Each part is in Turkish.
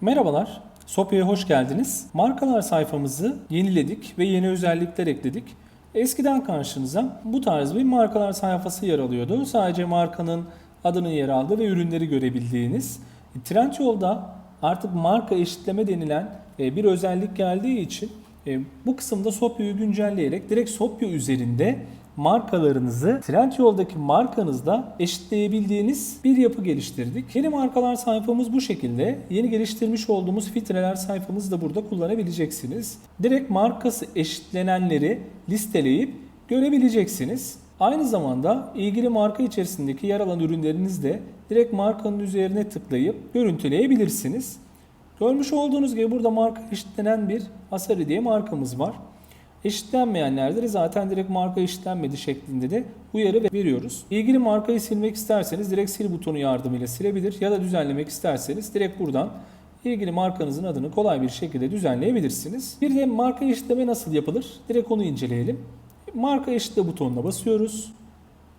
Merhabalar, Sopya'ya hoş geldiniz. Markalar sayfamızı yeniledik ve yeni özellikler ekledik. Eskiden karşınıza bu tarz bir markalar sayfası yer alıyordu. Sadece markanın adının yer aldığı ve ürünleri görebildiğiniz. Trendyol'da artık marka eşitleme denilen e, bir özellik geldiği için e, bu kısımda Sopya'yı güncelleyerek direkt Sopya üzerinde markalarınızı Trendyol'daki markanızda eşitleyebildiğiniz bir yapı geliştirdik. Yeni markalar sayfamız bu şekilde. Yeni geliştirmiş olduğumuz filtreler sayfamızı da burada kullanabileceksiniz. Direkt markası eşitlenenleri listeleyip görebileceksiniz. Aynı zamanda ilgili marka içerisindeki yer alan ürünlerinizi de direkt markanın üzerine tıklayıp görüntüleyebilirsiniz. Görmüş olduğunuz gibi burada marka eşitlenen bir Asari diye markamız var. Eşitlenmeyenlerde de zaten direkt marka eşitlenmedi şeklinde de uyarı veriyoruz. İlgili markayı silmek isterseniz direkt sil butonu yardımıyla silebilir ya da düzenlemek isterseniz direkt buradan ilgili markanızın adını kolay bir şekilde düzenleyebilirsiniz. Bir de marka eşitleme nasıl yapılır? Direkt onu inceleyelim. Marka eşitle butonuna basıyoruz.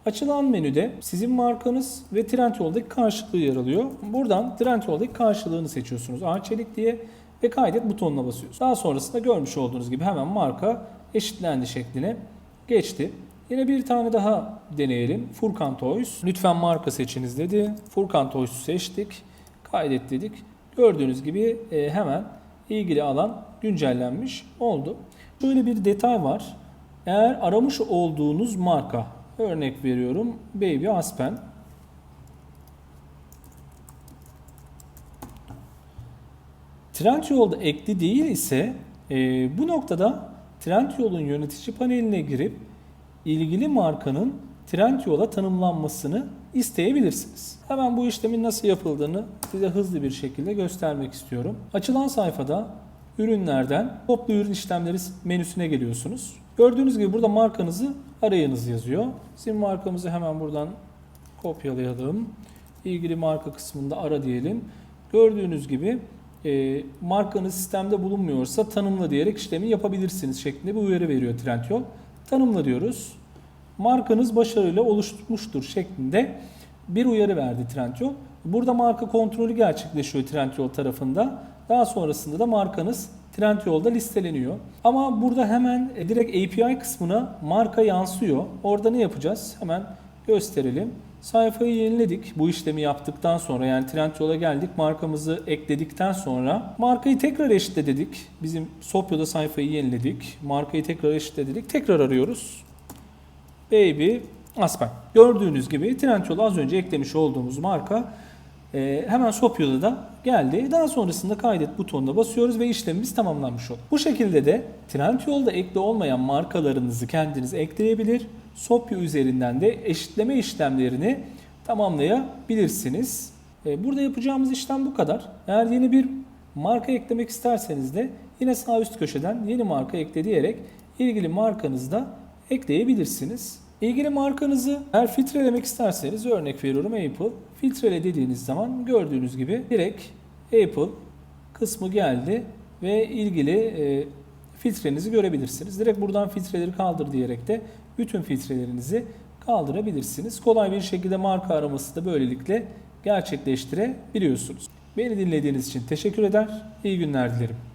Açılan menüde sizin markanız ve Trendyol'daki karşılığı yer alıyor. Buradan Trendyol'daki karşılığını seçiyorsunuz. Arçelik diye ve kaydet butonuna basıyorsunuz. Daha sonrasında görmüş olduğunuz gibi hemen marka eşitlendi şekline geçti. Yine bir tane daha deneyelim. Furkan Toys. Lütfen marka seçiniz dedi. Furkan Toys'u seçtik. Kaydet dedik. Gördüğünüz gibi e, hemen ilgili alan güncellenmiş oldu. Şöyle bir detay var. Eğer aramış olduğunuz marka Örnek veriyorum. Baby Aspen. Trendyol'da ekli değil ise e, bu noktada Trendyol'un yönetici paneline girip ilgili markanın Trendyol'a tanımlanmasını isteyebilirsiniz. Hemen bu işlemin nasıl yapıldığını size hızlı bir şekilde göstermek istiyorum. Açılan sayfada ürünlerden toplu ürün işlemleri menüsüne geliyorsunuz. Gördüğünüz gibi burada markanızı arayınız yazıyor. Bizim markamızı hemen buradan kopyalayalım. İlgili marka kısmında ara diyelim. Gördüğünüz gibi e, markanız sistemde bulunmuyorsa tanımla diyerek işlemi yapabilirsiniz şeklinde bir uyarı veriyor Trendyol. Tanımla diyoruz. Markanız başarıyla oluşmuştur şeklinde bir uyarı verdi Trendyol. Burada marka kontrolü gerçekleşiyor Trendyol tarafında. Daha sonrasında da markanız Trendyol'da listeleniyor. Ama burada hemen e, direkt API kısmına marka yansıyor. Orada ne yapacağız? Hemen gösterelim. Sayfayı yeniledik. Bu işlemi yaptıktan sonra yani Trendyol'a geldik. Markamızı ekledikten sonra markayı tekrar eşitle dedik. Bizim Sopyo'da sayfayı yeniledik. Markayı tekrar eşitle dedik. Tekrar arıyoruz. Baby Aspen. Gördüğünüz gibi Trendyol'a az önce eklemiş olduğumuz marka ee, hemen Sopyo'da da geldi. Daha sonrasında kaydet butonuna basıyoruz ve işlemimiz tamamlanmış oldu. Bu şekilde de Trendyol'da ekli olmayan markalarınızı kendiniz ekleyebilir. Sopyo üzerinden de eşitleme işlemlerini tamamlayabilirsiniz. Ee, burada yapacağımız işlem bu kadar. Eğer yeni bir marka eklemek isterseniz de yine sağ üst köşeden yeni marka ekle diyerek ilgili markanızı da ekleyebilirsiniz. İlgili markanızı eğer filtrelemek isterseniz örnek veriyorum Apple. Filtrele dediğiniz zaman gördüğünüz gibi direkt Apple kısmı geldi ve ilgili e, filtrenizi görebilirsiniz. Direkt buradan filtreleri kaldır diyerek de bütün filtrelerinizi kaldırabilirsiniz. Kolay bir şekilde marka araması da böylelikle gerçekleştirebiliyorsunuz. Beni dinlediğiniz için teşekkür eder. İyi günler dilerim.